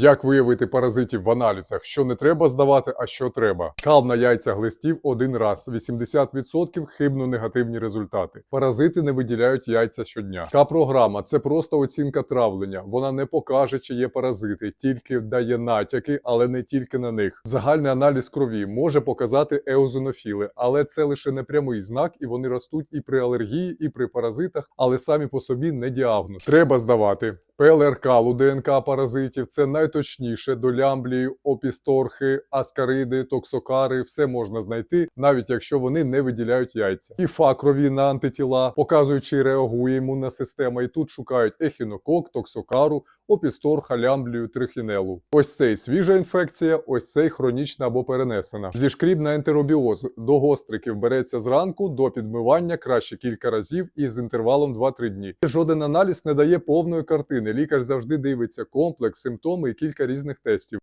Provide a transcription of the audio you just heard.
Як виявити паразитів в аналізах, що не треба здавати, а що треба. Кал на яйцях глистів один раз, 80% хибно негативні результати. Паразити не виділяють яйця щодня. Така програма це просто оцінка травлення. Вона не покаже, чи є паразити, тільки дає натяки, але не тільки на них. Загальний аналіз крові може показати еозонофіли, але це лише непрямий знак, і вони ростуть і при алергії, і при паразитах, але самі по собі не діагноз. Треба здавати. ПЛР у ДНК паразитів це найточніше до лямблії, опісторхи, аскариди, токсокари. Все можна знайти, навіть якщо вони не виділяють яйця. І факрові на антитіла, показуючи, чи реагує імунна система. І тут шукають ехінокок, токсокару, опісторха, халямблію, трихінелу. Ось цей свіжа інфекція, ось цей хронічна або перенесена. Зішкріб на ентеробіоз до гостриків береться зранку, до підмивання краще кілька разів і з інтервалом 2-3 дні. Жоден аналіз не дає повної картини. Лікар завжди дивиться комплекс, симптоми і кілька різних тестів.